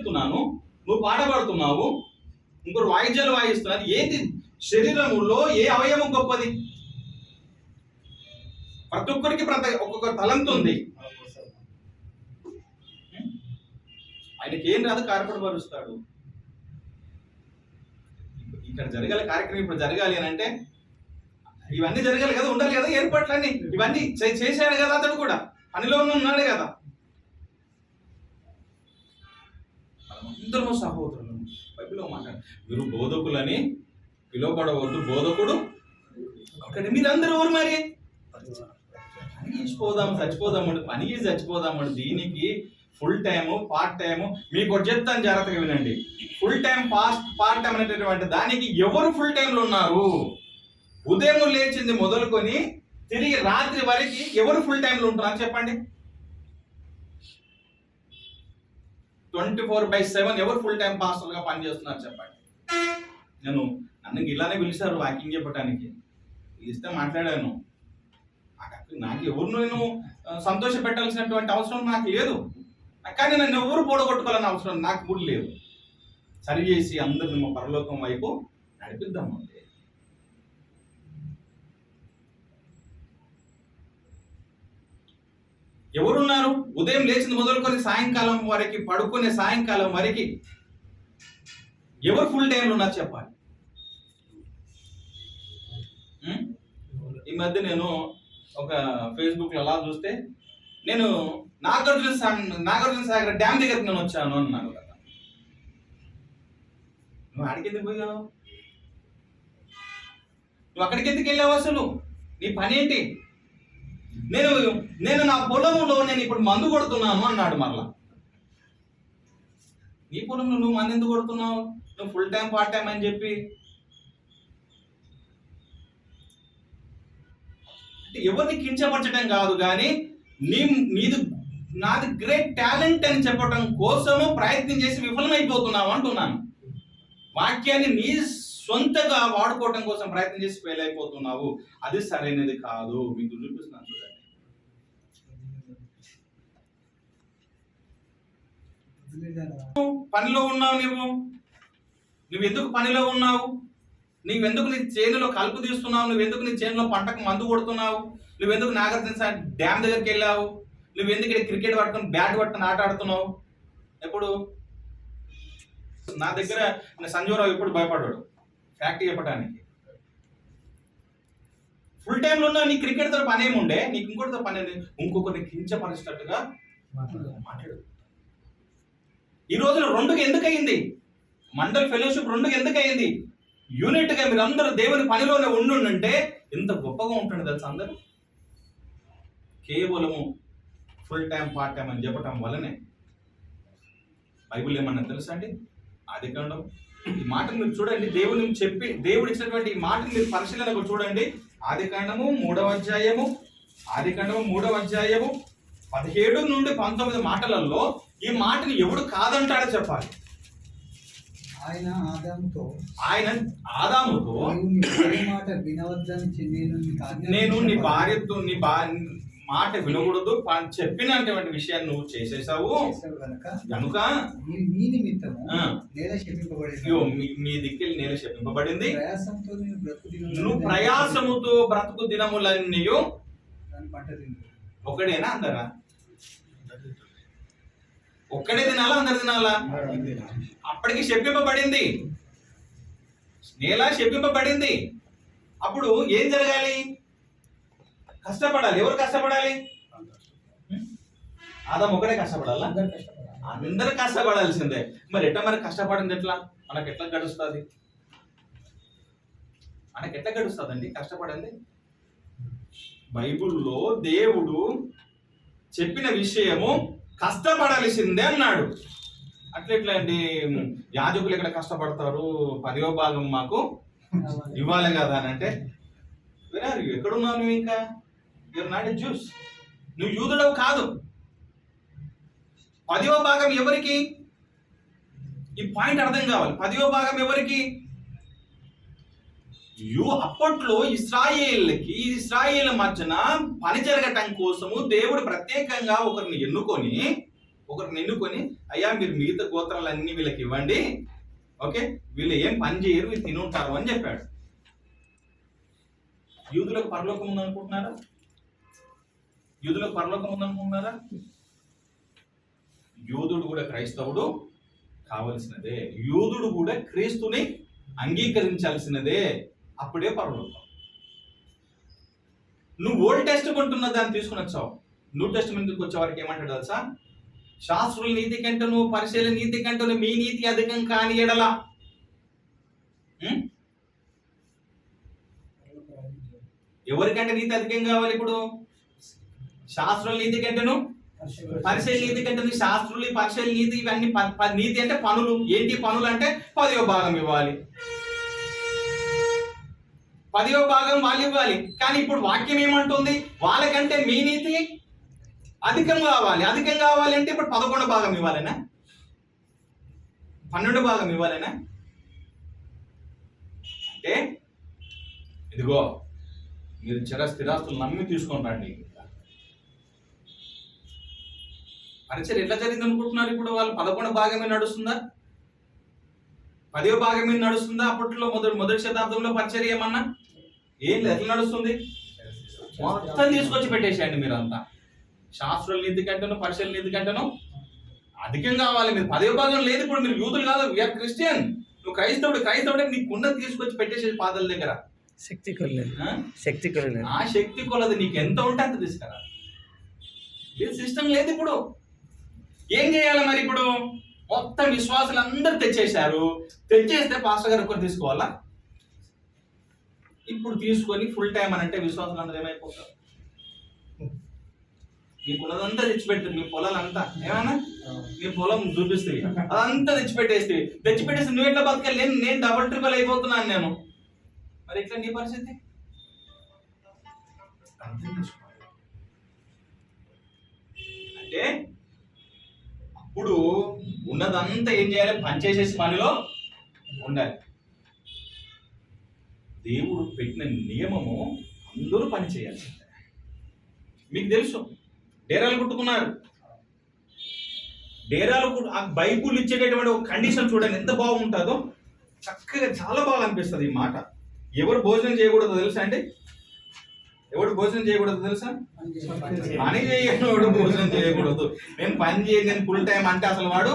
చెప్తున్నాను నువ్వు పాట పాడుతున్నావు ఇంకోటి వాయిద్యాలు వాయిస్తున్నారు ఏది? శరీరములో ఏ అవయవం గొప్పది? ప్రతి ఒక్కరికి ప్రతి ఒక్కొక్క తలంతు ఉంది. ఆయనకి ఏం రాదు కార్పడబరుస్తాడు ఇక్కడ జరగాలి కార్యక్రమం ఇప్పుడు జరగాలి అని అంటే ఇవన్నీ జరగాలి కదా ఉండాలి కదా ఏర్పాట్లన్నీ ఇవన్నీ చేశాడు కదా అతడు కూడా. పనిలో ఉన్నాడు కదా. అందరము సహోదరులు. బైబిల్లో మాట్లాడు మీరు బోధకులని పిలువబడవద్దు. బోధకుడు ఒకటి మీరందరూ ఎవరు మరి? పని చేసిపోదాం చచ్చిపోదామండి పని చేసి చచ్చిపోదామండి దీనికి ఫుల్ టైము పార్ట్ టైము మీకు ఒకటి చెప్తాను జాగ్రత్తగా వినండి. Full time past part time అనేటటువంటి దానికి ఎవరు ఫుల్ టైంలో ఉన్నారు? ఉదయం లేచింది మొదలుకొని తిరిగి రాత్రి వరకు ఎవరు ఫుల్ టైంలో ఉంటున్నారు చెప్పండి. ట్వంటీ ఫోర్ బై సెవెన్ ఎవరు ఫుల్ టైం పాస్టర్గా పనిచేస్తున్నారు చెప్పండి. నేను నన్ను ఇలానే పిలిచారు వాకింగ్ చెప్పడానికి పిలిస్తే మాట్లాడాను. నాకు- ఎవరు నేను సంతోష పెట్టాల్సినటువంటి అవసరం నాకు లేదు. కానీ నన్ను ఎవరు పోడగొట్టుకోవాలని అవసరం నాకు కూడా లేదు. సరి చేసి అందరిని మా పరలోకం వైపు నడిపిద్దామండి. ఎవరున్నారు? ఉదయం లేచింది మొదలుకొని సాయంకాలం వరకు పడుకునే సాయంకాలం వరకు ఎవరు ఫుల్ టైంలో ఉన్నారు చెప్పాలి? ఈ మధ్య నేను ఒక ఫేస్బుక్లో అలా చూస్తే నేను నాగార్జున సా- నాగార్జున సాగర్ డ్యామ్ దగ్గరికి నేను వచ్చాను అన్నాను కదా. నువ్వు అడిగింది పోయావు? నువ్వు అక్కడికి ఎందుకు వెళ్ళావు అసలు? నీ పని ఏంటి? నేను నేను నా పొలంలో నేను ఇప్పుడు మందు కొడుతున్నాను అన్నాడు మరలా. నీ పొలంలో నువ్వు మందు ఎందుకు కొడుతున్నావు? నువ్వు ఫుల్ టైం పార్ట్ టైం అని చెప్పి. అంటే ఎవరిని కించపరచడం కాదు కానీ నీ నీది నాది గ్రేట్ టాలెంట్ అని చెప్పడం కోసము ప్రయత్నం చేసి విఫలమైపోతున్నావు అంటున్నాను. వాక్యాన్ని నీ సొంతగా వాడుకోవటం కోసం ప్రయత్నం చేసి ఫెయిల్ అయిపోతున్నావు. అది సరైనది కాదు. మీకు చూపిస్తున్నాను పనిలో ఉన్నావు నువ్వు నువ్వు ఎందుకు పనిలో ఉన్నావు? నువ్వెందుకు నీ చేనులో కలుపు తీస్తున్నావు? నువ్వెందుకు నీ చేనులో పంటకు మందు కొడుతున్నావు? నువ్వెందుకు నాగార్జున సార్ డ్యామ్ దగ్గరికి వెళ్ళావు? నువ్వెందుకు ఇక్కడ క్రికెట్ పట్టుకొని బ్యాట్ పట్టుకొని ఆట ఆడుతున్నావు? ఎప్పుడు? నా దగ్గర సంజీవరావు ఎప్పుడు భయపడ్డాడు? ఫ్యాక్ట్ చెప్పడానికి ఫుల్ టైంలో ఉన్న నీ క్రికెట్తో పని ఏముండే నీకు ఇంకోటితో పని? ఇంకొకరిని కించపరిచినట్టుగా మాట్లాడు. ఈ రోజున రెండుకి ఎందుకు అయింది మండల్ ఫెలోషిప్ రెండుకి ఎందుకు అయింది మీరు అందరూ దేవుని పనిలోనే ఉండుంటే ఎంత గొప్పగా ఉంటుంది తెలుసు అందరూ? కేవలము ఫుల్ టైం పార్ట్ టైం అని చెప్పటం వల్లనే. బైబిల్ ఏమన్నా తెలుసా అండి? ఆది కాండం ఈ మాటను మీరు చూడండి. దేవుని చెప్పి దేవుడు ఇచ్చినటువంటి ఈ మాటను మీరు పరిశీలనకు చూడండి. ఆది కాండము మూడవ అధ్యాయము. ఆది కాండము మూడవ అధ్యాయము. పదిహేడు నుండి పంతొమ్మిది మాటలలో ఈ మాటని ఎవడు కాదంటాడో చెప్పాలి. ఆయన ఆదాముతో ఆయన ఆదాముతో భార్య మాట వినవద్దని నేను నేను నీ భార్యతో నీ భా మాట వినకూడదు. చెప్పినటువంటి విషయాన్ని నువ్వు చేసేసావు. కనుక నీ నీ నిమిత్తము ఆ. నేల శపింపబడింది. ఇదిగో మీ మీ దిక్కిల్ నేల శపింపబడింది. ప్రయాసంతో నువ్వు ప్రయాసముతో బ్రతుకు దినములన్నీ దాని పంట ఒకడేనా ఒక్కడేనా అందరా ఒక్కడే తినాలా అందరు తినాలా? అప్పటికి శపింపబడింది. నేల శపింపబడింది. అప్పుడు ఏం జరగాలి? కష్టపడాలి. ఎవరు కష్టపడాలి? ఆదాం ఒకడే కష్టపడాలా? అందరు కష్టపడాలి కష్టపడాల్సిందే. మరి ఎట్లా మరి కష్టపడింది ఎట్లా? మనకు ఎట్లా గడుస్తుంది? మనకి ఎట్లా గడుస్తుందండి? కష్టపడింది? బైబుల్లో దేవుడు చెప్పిన విషయము కష్టపడాల్సిందే అన్నాడు. అట్లా అండి? యాజకులు ఎక్కడ కష్టపడతారు? పదివో భాగం మాకు ఇవ్వాలి కదా అని అంటే వినారు ఎక్కడున్నావు నువ్వు ఇంకా? యూర్ నాట్ ఎ జ్యూస్ నువ్వు యూదుడవు కాదు. పదివ భాగం ఎవరికి? ఈ పాయింట్ అర్థం కావాలి. పదివ భాగం ఎవరికి? యూ అప్పట్లో ఇస్రాయేళ్ళకి ఇస్రాయేల్ మధ్యన పని జరగటం కోసము దేవుడు ప్రత్యేకంగా ఒకరిని ఎన్నుకొని ఒకరిని ఎన్నుకొని అయ్యా మీరు మిగతా గోత్రాలన్నీ వీళ్ళకి ఇవ్వండి. ఓకే? వీళ్ళు ఏం పని చేయరు వీళ్ళు తినుంటారు అని చెప్పాడు. యూదులకు పరలోకం ఉందనుకుంటున్నారా? యూదులకు పరలోకం ఉందనుకుంటున్నారా? యూదుడు కూడా క్రైస్తవుడు కావలసినదే. యూదుడు కూడా క్రీస్తుని అంగీకరించాల్సినదే. అప్పుడే పరలోకం నువ్వు ఓల్డ్ టెస్ట్ కొంటున్న దాన్ని తీసుకుని వచ్చావు. న్యూ టెస్ట్ ముందుకు వచ్చే వారికి ఏమంటాడు తెలుసా? శాస్త్రుల నీతి కంటను పరిశీలన నీతి కంటను మీ నీతి అధికం కాని ఎడల. ఎవరికంటే నీతి అధికం కావాలి ఇప్పుడు? శాస్త్రుల నీతి కంటేను పరిశీల నీతి కంటే శాస్త్రులు పరిశీల నీతి ఇవన్నీ ప- నీతి అంటే పనులు. ఏంటి పనులు అంటే పదివ భాగం ఇవ్వాలి. పదివ భాగం వాళ్ళు ఇవ్వాలి కానీ ఇప్పుడు వాక్యం ఏమంటుంది? వాళ్ళకంటే మీ నీతి అధికం కావాలి. అధికం కావాలి అంటే ఇప్పుడు పదకొండు భాగం ఇవ్వాలనా? పన్నెండు భాగం ఇవ్వాలనా? అంటే ఇదిగో మీరు చిర స్థిరాస్తులు నమ్మి తీసుకొని రండి. పరిచయం ఎట్లా జరిగింది అనుకుంటున్నారు ఇప్పుడు వాళ్ళు పదకొండు భాగమే నడుస్తుందా? పదో భాగం మీద నడుస్తుందా? అప్పట్లో మొదటి మొదటి శతాబ్దంలో పరిచయం ఏమన్నా ఏం ఎట్లా నడుస్తుంది? మొత్తం తీసుకొచ్చి పెట్టేసేయండి మీరు అంతా శాస్త్రుల నీతి కంటేను పరిశీలన నీతి కంటేను అధికం కావాలి మీరు. పదో భాగం లేదు ఇప్పుడు మీరు యూతులు కాదు వీఆర్ క్రిస్టియన్ నువ్వు క్రైస్తవుడు క్రైస్తవుడే నీకు ఉన్నది తీసుకొచ్చి పెట్టేసేది పాదల దగ్గర. శక్తి కొలలేదు? శక్తి కొలలేదు ఆ శక్తి కొలది నీకు ఎంత ఉంటే అంత తీసుకురా. సిస్టమ్ లేదు ఇప్పుడు. ఏం చేయాలి మరి ఇప్పుడు? మొత్తం విశ్వాసులు అందరూ తెచ్చేశారు. తెచ్చేస్తే పాస్టర్ గారు ఒక్కరు తీసుకోవాలా? ఇప్పుడు తీసుకొని ఫుల్ టైం అని అంటే విశ్వాసులు అందరూ ఏమైపోతారు మీకున్నదంతా తెచ్చిపెట్టారు మీ పొలాలంతా. ఏమన్నా? మీ పొలం చూపిస్తుంది అదంతా తెచ్చిపెట్టేస్తే. తెచ్చిపెట్టేసి నువ్వు ఎట్లా బతకాలి? నేను నేను డబల్ ట్రిపుల్ అయిపోతున్నాను నేను. మరి ఎట్లా నీ పరిస్థితి? అంటే అప్పుడు ఉన్నదంతా ఏం చేయాలి? పని చేసేసి పనిలో ఉండాలి. దేవుడు పెట్టిన నియమము అందరూ పని చేయాలి. మీకు తెలుసు డేరాలు కుట్టుకున్నారు. డేరాలు కుట్టు- ఆ బైబుల్ ఇచ్చేటటువంటి ఒక కండిషన్ చూడండి ఎంత బాగుంటుందో. చక్కగా చాలా బాగా అనిపిస్తుంది ఈ మాట. ఎవరు భోజనం చేయకూడదో తెలుసా అండి? ఎవడు భోజనం చేయకూడదు తెలుసా? పని చేయనోడు భోజనం చేయకూడదు. మేము పని చేయను ఫుల్ టైం అంటే అసలు వాడు?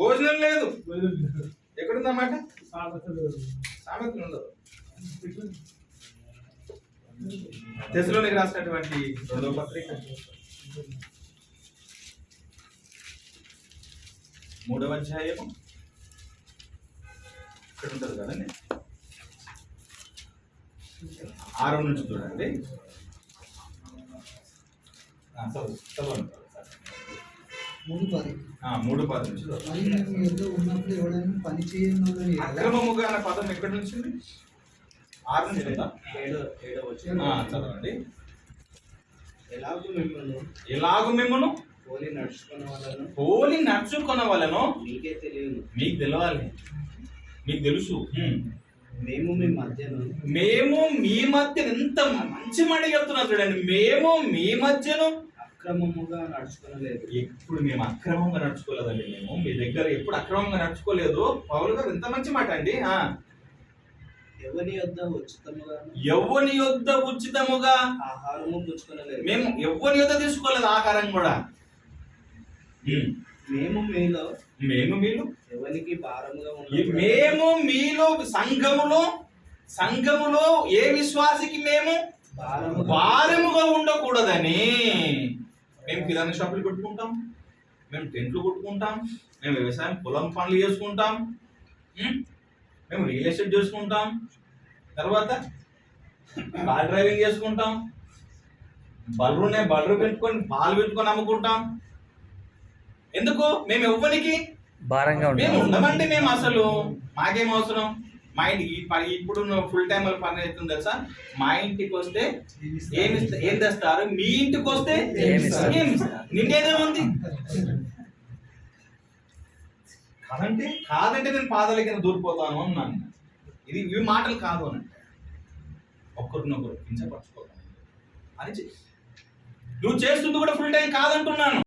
భోజనం లేదు. ఎక్కడుందన్నమాట సామెతలు ఉండదు తెసలోనికి రాసినటువంటి రెండో పత్రిక. మూడవ అధ్యాయము. ఇక్కడ ఉంటుంది కదండి? ఆరో నుంచి చూడండి. మూడు పది. ఆ, మూడు పది నుంచి ఉన్నప్పుడు ఎవడైనా పని చేయను అక్రమముగా అనే పదం ఎక్కడి నుంచి? ఆరు నుంచి? ఏడో ఏడో వచ్చిన ఆ, చదవండి. ఎలాగూ మిమ్మల్ని? ఎలాగు మిమ్మను? పోలి నడుచుకున్న వాళ్ళను. పోలి నడుచుకున్న వాళ్ళను? మీకే తెలియను మీకు తెలవాలి. మీకు తెలుసు. మేము మీ మధ్యను మేము మీ మధ్య ఎంత మంచి మాట చెప్తున్నారు చూడండి. మేము మీ మధ్యను అక్రమముగా నడుచుకునలేదు ఎప్పుడు మేము అక్రమంగా నడుచుకోలేదండి. మేము మీ దగ్గర ఎప్పుడు అక్రమంగా నడుచుకోలేదు. పౌలు గారు ఎంత మంచి మాట అండి. ఆ. ఎవరి యొద్ద ఉచితముగా ఎవ్వని యొద్ద ఉచితముగా? ఆహారము పుచ్చుకునలేదు. మేము ఎవ్వని యొద్ద తీసుకోలేదు ఆహారం కూడా. మేము మీలో మేము మీరు ఎవరికి ఉండకూడదు. మేము మీలో సంఘములో సంఘములో ఏ విశ్వాసికి మేము భారముగా ఉండకూడదని మేము కిరాణా షాపులు పెట్టుకుంటాం మేము టెంట్లు కొట్టుకుంటాం మేము వ్యవసాయం పొలం పనులు చేసుకుంటాం? మేము రియల్ ఎస్టేట్ చేసుకుంటాం తర్వాత కార్ డ్రైవింగ్ చేసుకుంటాం బర్రు ఉన్నాయి బర్రు పెట్టుకొని పాలు పెట్టుకొని అమ్ముకుంటాం ఎందుకు? మేము ఎవ్వరికి భారంగా మేము ఉండమండి మేము అసలు మాకేం అవసరం? మా ఇంటికి ఇప్పుడు ఫుల్ టైం పని అవుతుంది తెలుసా? మా ఇంటికి వస్తే ఏమి ఏం తెస్తారు? మీ ఇంటికి వస్తే ఏమి ఇస్తారు? ఏమి ఇస్తారు? నిండేదే ఉంది. కాదంటే కాదంటే నేను పాదాల కింద దూరిపోతాను అన్నాను. ఇది ఇవి మాటలు కాదు అని. అంటే ఒక్కరినొకరు కించపరచుకోవడం అని చెప్పి. నువ్వు చేస్తుంది కూడా ఫుల్ టైం కాదంటున్నాను.